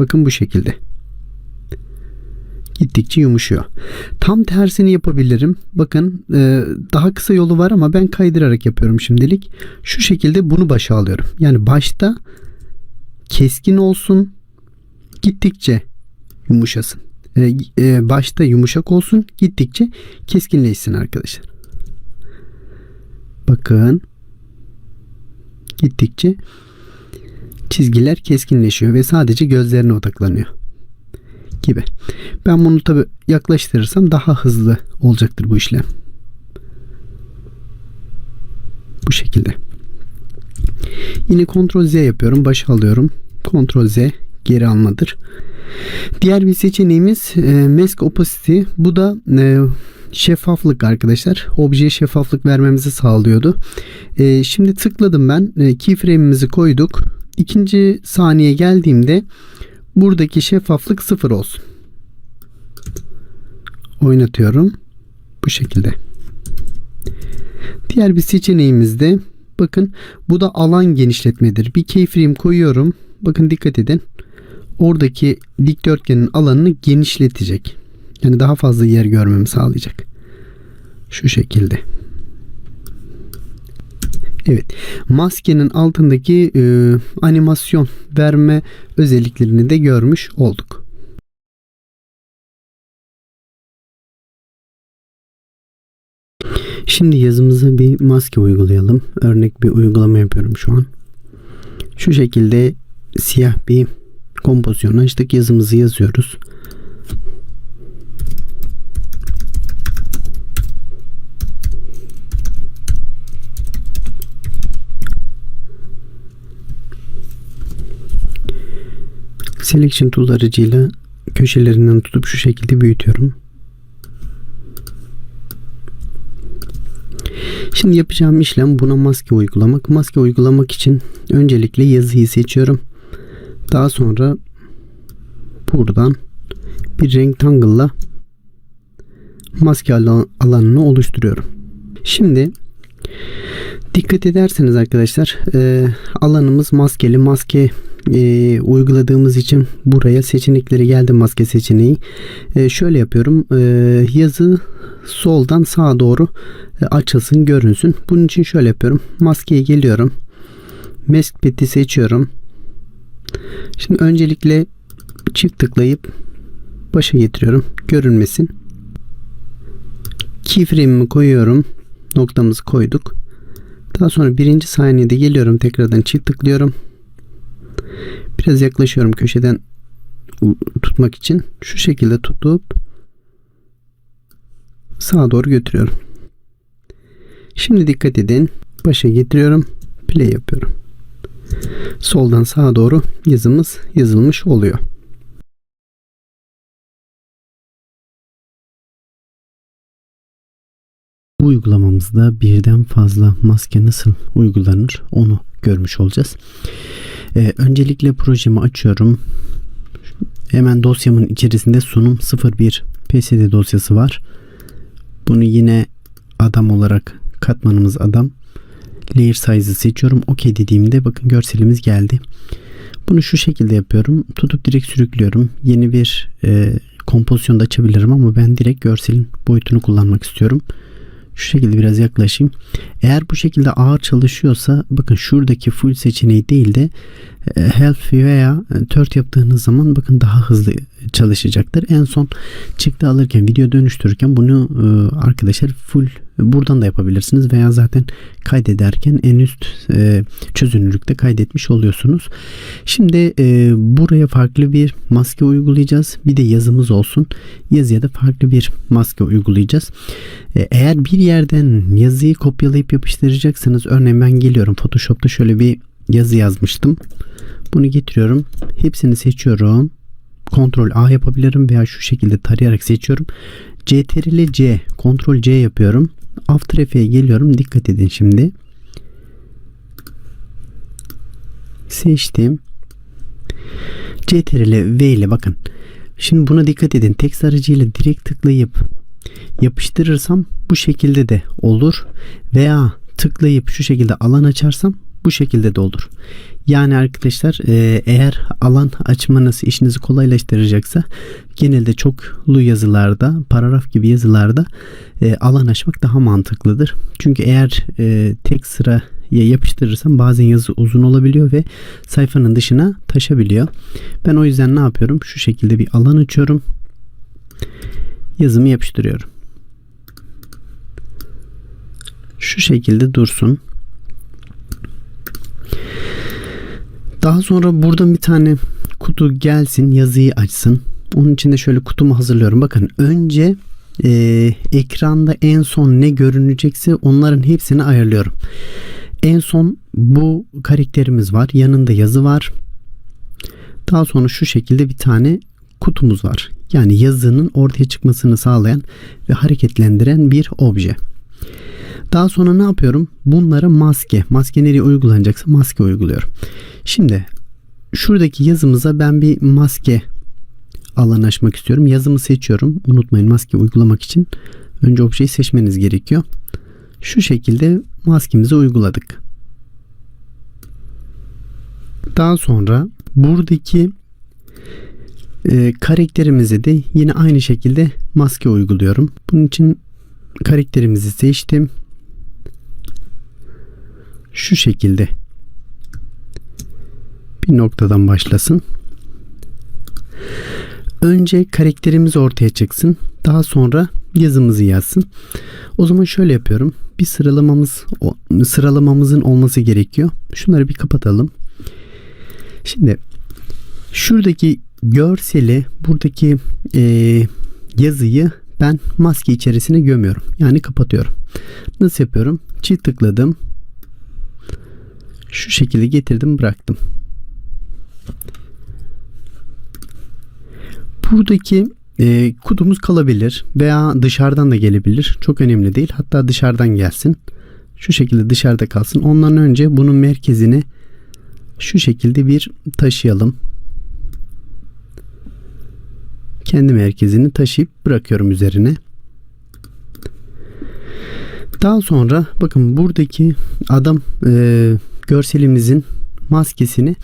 Bakın bu şekilde. Gittikçe yumuşuyor. Tam tersini yapabilirim. Bakın e, daha kısa yolu var ama ben kaydırarak yapıyorum şimdilik. Şu şekilde bunu başa alıyorum. Yani başta keskin olsun. Gittikçe yumuşasın. E, e, başta yumuşak olsun. Gittikçe keskinleşsin arkadaşlar. Bakın. Gittikçe çizgiler keskinleşiyor ve sadece gözlerine odaklanıyor gibi. Ben bunu tabi yaklaştırırsam daha hızlı olacaktır bu işlem. Bu şekilde. Yine Ctrl Z yapıyorum. Başa alıyorum. Ctrl Z geri almadır. Diğer bir seçeneğimiz e, Mask Opacity. Bu da e, şeffaflık arkadaşlar. Objeye şeffaflık vermemizi sağlıyordu. E, şimdi tıkladım ben. E, keyframe'imizi koyduk. İkinci saniye geldiğimde buradaki şeffaflık sıfır olsun. Oynatıyorum. Bu şekilde. Diğer bir seçeneğimiz de bakın bu da alan genişletmedir. Bir keyframe koyuyorum. Bakın dikkat edin. Oradaki dikdörtgenin alanını genişletecek. Yani daha fazla yer görmemi sağlayacak. Şu şekilde. Evet. Maskenin altındaki e, animasyon verme özelliklerini de görmüş olduk. Şimdi yazımıza bir maske uygulayalım. Örnek bir uygulama yapıyorum şu an. Şu şekilde siyah bir kompozisyon açtık. Yazımızı yazıyoruz. Selection tool aracıyla köşelerinden tutup şu şekilde büyütüyorum. Şimdi yapacağım işlem buna maske uygulamak. Maske uygulamak için öncelikle yazıyı seçiyorum. Daha sonra buradan bir rectangle'la maske alanını oluşturuyorum. Şimdi dikkat ederseniz arkadaşlar alanımız maskeli. Maske e, uyguladığımız için buraya seçenekleri geldi maske seçeneği. E, şöyle yapıyorum. E, yazı soldan sağa doğru e, açılsın görünsün. Bunun için şöyle yapıyorum. Maskeye geliyorum. Mask Pet'i seçiyorum. Şimdi öncelikle çift tıklayıp başa getiriyorum. Görünmesin. Keyframe'imi koyuyorum. Noktamızı koyduk. Daha sonra birinci saniyede geliyorum. Tekrardan çift tıklıyorum. Biraz yaklaşıyorum köşeden tutmak için. Şu şekilde tutup sağa doğru götürüyorum. Şimdi dikkat edin. Başa getiriyorum. Play yapıyorum. Soldan sağa doğru yazımız yazılmış oluyor. Bu uygulamamızda birden fazla maske nasıl uygulanır onu görmüş olacağız. Ee, öncelikle projemi açıyorum. Hemen dosyamın içerisinde sunum 01 PSD dosyası var. Bunu yine adam olarak katmanımız adam. Layer size'ı seçiyorum. OK dediğimde bakın görselimiz geldi. Bunu şu şekilde yapıyorum. Tutup direkt sürüklüyorum. Yeni bir e, kompozisyon da açabilirim ama ben direkt görselin boyutunu kullanmak istiyorum. Şu şekilde biraz yaklaşayım. Eğer bu şekilde ağır çalışıyorsa bakın şuradaki full seçeneği değil de e, health veya tört yaptığınız zaman bakın daha hızlı çalışacaktır. En son çıktı alırken video dönüştürürken bunu e, arkadaşlar full buradan da yapabilirsiniz veya zaten kaydederken en üst e, çözünürlükte kaydetmiş oluyorsunuz. Şimdi e, buraya farklı bir maske uygulayacağız. Bir de yazımız olsun. Yazıya da farklı bir maske uygulayacağız. E, eğer bir yerden yazıyı kopyalayıp yapıştıracaksanız örneğin ben geliyorum Photoshop'ta şöyle bir yazı yazmıştım. Bunu getiriyorum. Hepsini seçiyorum. Ctrl A yapabilirim veya şu şekilde tarayarak seçiyorum. Ctrl C, Ctrl C yapıyorum. After Effects'e geliyorum. Dikkat edin şimdi. Seçtim. Ctrl V ile bakın. Şimdi buna dikkat edin. Text aracıyla direkt tıklayıp yapıştırırsam bu şekilde de olur. Veya tıklayıp şu şekilde alan açarsam bu şekilde de olur. Yani arkadaşlar e, eğer alan açmanız işinizi kolaylaştıracaksa genelde çoklu yazılarda paragraf gibi yazılarda e, alan açmak daha mantıklıdır. Çünkü eğer e, tek sıraya yapıştırırsam bazen yazı uzun olabiliyor ve sayfanın dışına taşabiliyor. Ben o yüzden ne yapıyorum? Şu şekilde bir alan açıyorum. Yazımı yapıştırıyorum. Şu şekilde dursun. Daha sonra buradan bir tane kutu gelsin yazıyı açsın. Onun için de şöyle kutumu hazırlıyorum. Bakın önce e, ekranda en son ne görünecekse onların hepsini ayarlıyorum. En son bu karakterimiz var. Yanında yazı var. Daha sonra şu şekilde bir tane kutumuz var. Yani yazının ortaya çıkmasını sağlayan ve hareketlendiren bir obje. Daha sonra ne yapıyorum? Bunlara maske. Maske nereye uygulanacaksa maske uyguluyorum. Şimdi şuradaki yazımıza ben bir maske alan açmak istiyorum. Yazımı seçiyorum. Unutmayın maske uygulamak için önce objeyi seçmeniz gerekiyor. Şu şekilde maskemizi uyguladık. Daha sonra buradaki e, karakterimize de yine aynı şekilde maske uyguluyorum. Bunun için karakterimizi seçtim. Şu şekilde bir noktadan başlasın. Önce karakterimiz ortaya çıksın. Daha sonra yazımızı yazsın. O zaman şöyle yapıyorum. Bir sıralamamız sıralamamızın olması gerekiyor. Şunları bir kapatalım. Şimdi şuradaki görseli buradaki e, yazıyı ben maske içerisine gömüyorum. Yani kapatıyorum. Nasıl yapıyorum? Çift tıkladım. Şu şekilde getirdim bıraktım. Buradaki e, kutumuz kalabilir veya dışarıdan da gelebilir. Çok önemli değil. Hatta dışarıdan gelsin. Şu şekilde dışarıda kalsın. Ondan önce bunun merkezini şu şekilde bir taşıyalım. Kendi merkezini taşıyıp bırakıyorum üzerine. Daha sonra bakın buradaki adam e, görselimizin maskesini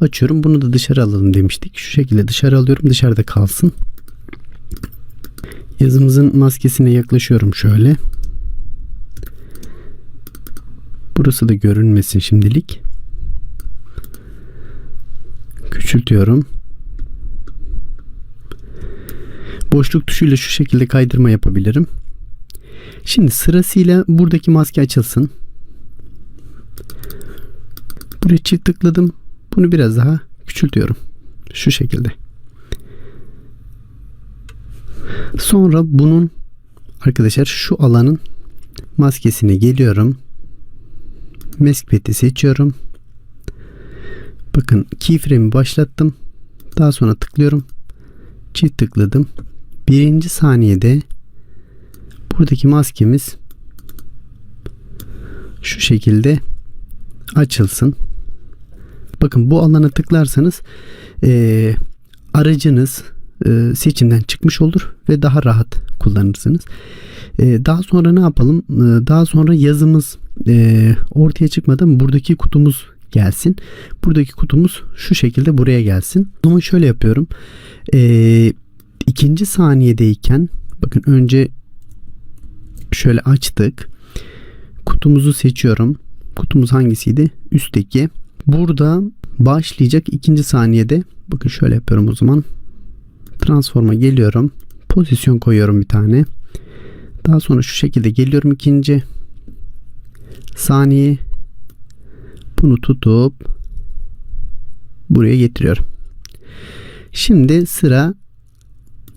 açıyorum. Bunu da dışarı alalım demiştik. Şu şekilde dışarı alıyorum. Dışarıda kalsın. Yazımızın maskesine yaklaşıyorum şöyle. Burası da görünmesin şimdilik. Küçültüyorum. Boşluk tuşuyla şu şekilde kaydırma yapabilirim. Şimdi sırasıyla buradaki maske açılsın. Buraya çift tıkladım. Bunu biraz daha küçültüyorum. Şu şekilde. Sonra bunun arkadaşlar şu alanın maskesine geliyorum. Mask peti seçiyorum. Bakın keyframe'i başlattım. Daha sonra tıklıyorum. Çift tıkladım. Birinci saniyede buradaki maskemiz şu şekilde açılsın. Bakın bu alana tıklarsanız e, aracınız e, seçimden çıkmış olur ve daha rahat kullanırsınız. E, daha sonra ne yapalım? E, daha sonra yazımız e, ortaya çıkmadan buradaki kutumuz gelsin. Buradaki kutumuz şu şekilde buraya gelsin. Ama şöyle yapıyorum. E, ikinci saniyedeyken bakın önce şöyle açtık. Kutumuzu seçiyorum. Kutumuz hangisiydi? Üstteki. Burada başlayacak ikinci saniyede bakın şöyle yapıyorum o zaman. Transforma geliyorum. Pozisyon koyuyorum bir tane. Daha sonra şu şekilde geliyorum ikinci saniye. Bunu tutup buraya getiriyorum. Şimdi sıra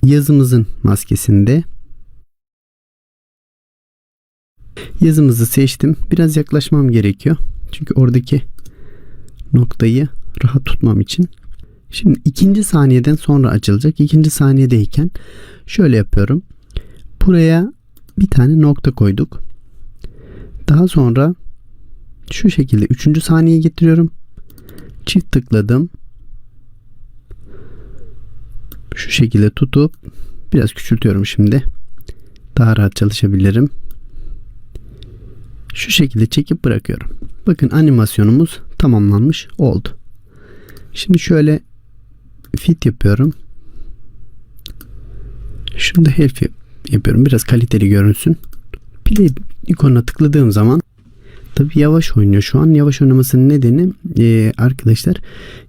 yazımızın maskesinde. Yazımızı seçtim. Biraz yaklaşmam gerekiyor. Çünkü oradaki noktayı rahat tutmam için. Şimdi ikinci saniyeden sonra açılacak. İkinci saniyedeyken şöyle yapıyorum. Buraya bir tane nokta koyduk. Daha sonra şu şekilde üçüncü saniye getiriyorum. Çift tıkladım. Şu şekilde tutup biraz küçültüyorum şimdi. Daha rahat çalışabilirim. Şu şekilde çekip bırakıyorum. bakın animasyonumuz tamamlanmış oldu. Şimdi şöyle fit yapıyorum. Şunu da help yap- yapıyorum. Biraz kaliteli görünsün. Play ikonuna tıkladığım zaman tabi yavaş oynuyor şu an. Yavaş oynamasının nedeni e, arkadaşlar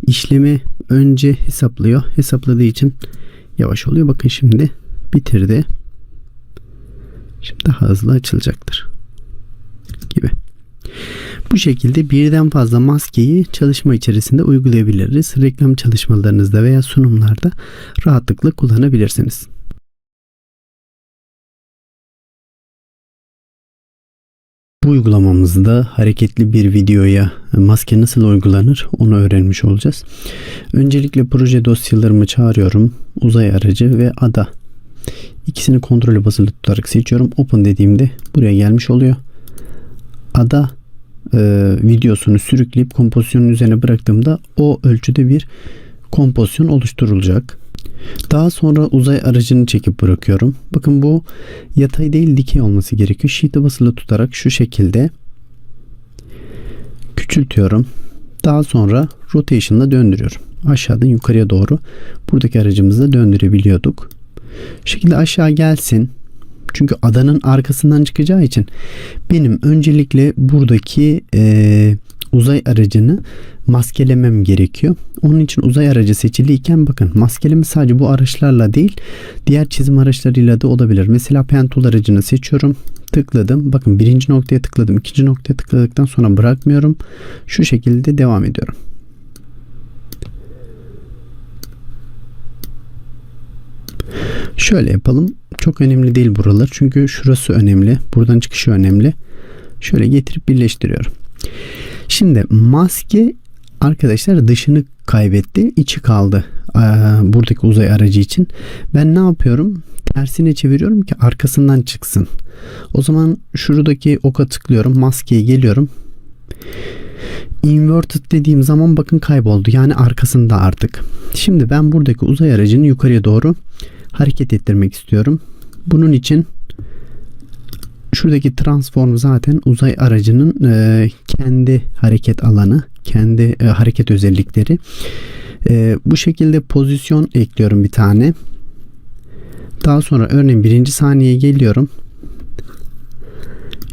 işlemi önce hesaplıyor. Hesapladığı için yavaş oluyor. Bakın şimdi bitirdi. Şimdi daha hızlı açılacaktır. Gibi. Bu şekilde birden fazla maskeyi çalışma içerisinde uygulayabiliriz. Reklam çalışmalarınızda veya sunumlarda rahatlıkla kullanabilirsiniz. Bu uygulamamızda hareketli bir videoya maske nasıl uygulanır onu öğrenmiş olacağız. Öncelikle proje dosyalarımı çağırıyorum. Uzay aracı ve ada. İkisini kontrolü basılı tutarak seçiyorum. Open dediğimde buraya gelmiş oluyor. Ada e, videosunu sürükleyip kompozisyonun üzerine bıraktığımda o ölçüde bir kompozisyon oluşturulacak. Daha sonra uzay aracını çekip bırakıyorum. Bakın bu yatay değil dikey olması gerekiyor. Shift'e basılı tutarak şu şekilde küçültüyorum. Daha sonra rotation'la döndürüyorum. Aşağıdan yukarıya doğru buradaki aracımızı döndürebiliyorduk. Şu şekilde aşağı gelsin. Çünkü adanın arkasından çıkacağı için benim öncelikle buradaki e, uzay aracını maskelemem gerekiyor. Onun için uzay aracı seçiliyken bakın maskeleme sadece bu araçlarla değil diğer çizim araçlarıyla da olabilir. Mesela pen tool aracını seçiyorum. Tıkladım. Bakın birinci noktaya tıkladım. ikinci noktaya tıkladıktan sonra bırakmıyorum. Şu şekilde devam ediyorum. Şöyle yapalım. Çok önemli değil buralar. Çünkü şurası önemli. Buradan çıkışı önemli. Şöyle getirip birleştiriyorum. Şimdi maske arkadaşlar dışını kaybetti. içi kaldı. Buradaki uzay aracı için. Ben ne yapıyorum? Tersine çeviriyorum ki arkasından çıksın. O zaman şuradaki oka tıklıyorum. Maskeye geliyorum. Inverted dediğim zaman bakın kayboldu. Yani arkasında artık. Şimdi ben buradaki uzay aracını yukarıya doğru hareket ettirmek istiyorum. Bunun için şuradaki transform zaten uzay aracının e, kendi hareket alanı, kendi e, hareket özellikleri. E, bu şekilde pozisyon ekliyorum bir tane. Daha sonra örneğin birinci saniyeye geliyorum.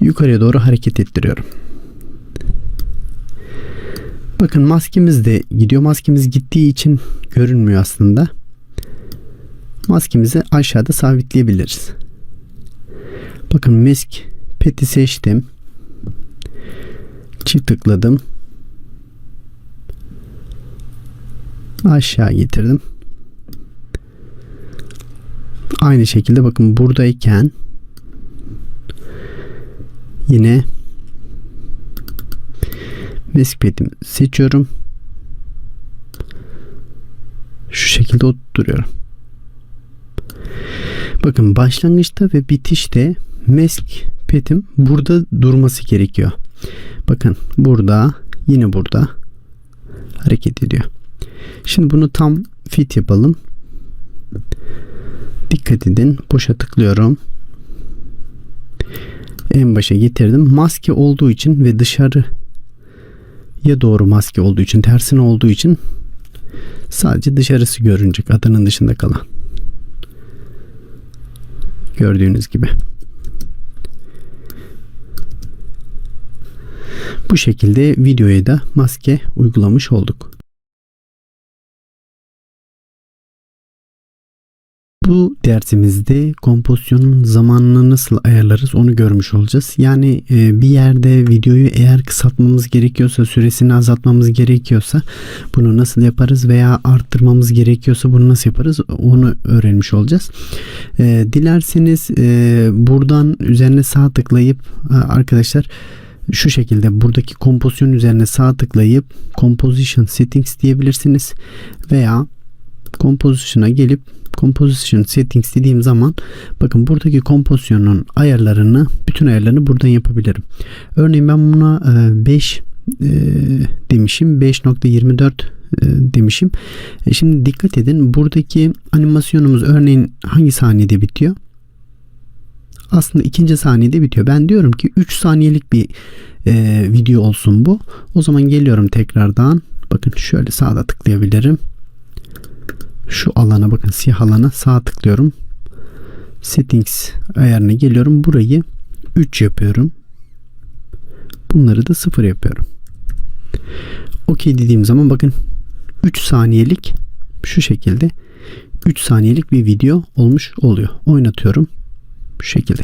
Yukarıya doğru hareket ettiriyorum. Bakın maskemiz de gidiyor. Maskemiz gittiği için görünmüyor aslında. Maskemizi aşağıda sabitleyebiliriz. Bakın mask peti seçtim. Çift tıkladım. Aşağı getirdim. Aynı şekilde bakın buradayken yine mask petimi seçiyorum. Şu şekilde oturuyorum. Bakın başlangıçta ve bitişte mask petim burada durması gerekiyor. Bakın burada yine burada hareket ediyor. Şimdi bunu tam fit yapalım. Dikkat edin. Boşa tıklıyorum. En başa getirdim. Maske olduğu için ve dışarı ya doğru maske olduğu için tersine olduğu için sadece dışarısı görünecek adanın dışında kalan. Gördüğünüz gibi. Bu şekilde videoya da maske uygulamış olduk. Dersimizde kompozisyonun zamanını nasıl ayarlarız onu görmüş olacağız. Yani e, bir yerde videoyu eğer kısaltmamız gerekiyorsa, süresini azaltmamız gerekiyorsa bunu nasıl yaparız veya arttırmamız gerekiyorsa bunu nasıl yaparız onu öğrenmiş olacağız. E, dilerseniz e, buradan üzerine sağ tıklayıp arkadaşlar şu şekilde buradaki kompozisyon üzerine sağ tıklayıp Composition Settings diyebilirsiniz veya Composition'a gelip Composition Settings dediğim zaman bakın buradaki kompozisyonun ayarlarını bütün ayarlarını buradan yapabilirim. Örneğin ben buna 5 e, demişim 5.24 demişim. E, şimdi dikkat edin buradaki animasyonumuz örneğin hangi saniyede bitiyor? aslında ikinci saniyede bitiyor. Ben diyorum ki 3 saniyelik bir e, video olsun bu. O zaman geliyorum tekrardan. Bakın şöyle sağda tıklayabilirim. Şu alana bakın siyah alana sağ tıklıyorum. Settings ayarına geliyorum. Burayı 3 yapıyorum. Bunları da 0 yapıyorum. OK dediğim zaman bakın 3 saniyelik şu şekilde 3 saniyelik bir video olmuş oluyor. Oynatıyorum. Bu şekilde.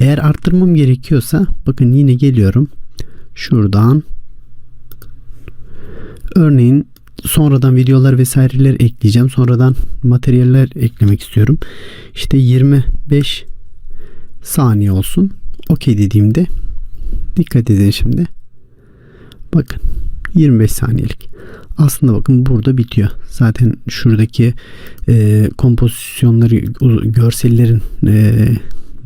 Eğer arttırmam gerekiyorsa bakın yine geliyorum. Şuradan örneğin sonradan videolar vesaireler ekleyeceğim. Sonradan materyaller eklemek istiyorum. İşte 25 saniye olsun. OK dediğimde dikkat edin şimdi. Bakın 25 saniyelik. Aslında bakın burada bitiyor. Zaten şuradaki e, kompozisyonları, görsellerin e,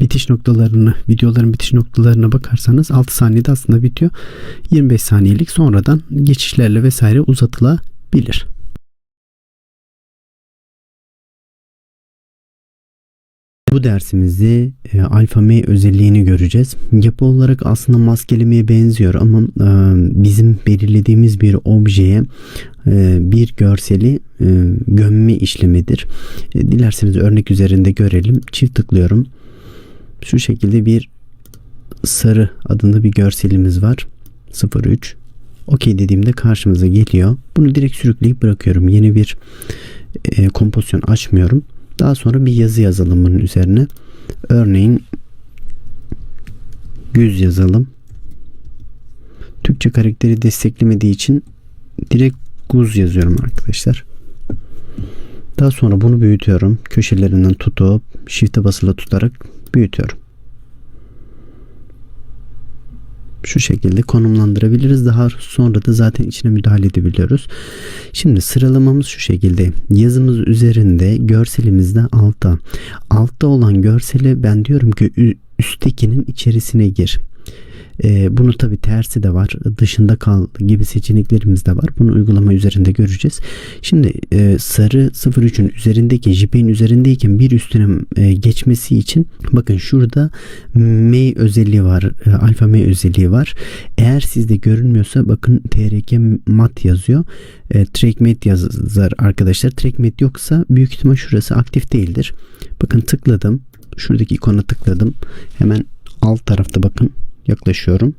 bitiş noktalarını, videoların bitiş noktalarına bakarsanız 6 saniyede aslında bitiyor. 25 saniyelik sonradan geçişlerle vesaire uzatılabilir. Bu dersimizde e, alfa M özelliğini göreceğiz. Yapı olarak aslında maskelemeye benziyor ama e, bizim belirlediğimiz bir objeye e, bir görseli e, gömme işlemidir. E, dilerseniz örnek üzerinde görelim. Çift tıklıyorum. Şu şekilde bir sarı adında bir görselimiz var. 03 OK dediğimde karşımıza geliyor. Bunu direkt sürükleyip bırakıyorum. Yeni bir e, kompozisyon açmıyorum. Daha sonra bir yazı yazalım bunun üzerine. Örneğin 100 yazalım. Türkçe karakteri desteklemediği için direkt guz yazıyorum arkadaşlar. Daha sonra bunu büyütüyorum. Köşelerinden tutup shift'e basılı tutarak büyütüyorum. Şu şekilde konumlandırabiliriz. Daha sonra da zaten içine müdahale edebiliyoruz. Şimdi sıralamamız şu şekilde. Yazımız üzerinde, görselimizde altta. Altta olan görsele ben diyorum ki üsttekinin içerisine gir. E, bunu tabi tersi de var. Dışında kal gibi seçeneklerimiz de var. Bunu uygulama üzerinde göreceğiz. Şimdi e, sarı 03'ün üzerindeki JPEG'in üzerindeyken bir üstüne e, geçmesi için bakın şurada M özelliği var. E, alfa M özelliği var. Eğer sizde görünmüyorsa bakın TRK mat yazıyor. E, trackmate yazar arkadaşlar. Trackmate yoksa büyük ihtimal şurası aktif değildir. Bakın tıkladım. Şuradaki ikona tıkladım. Hemen alt tarafta bakın yaklaşıyorum.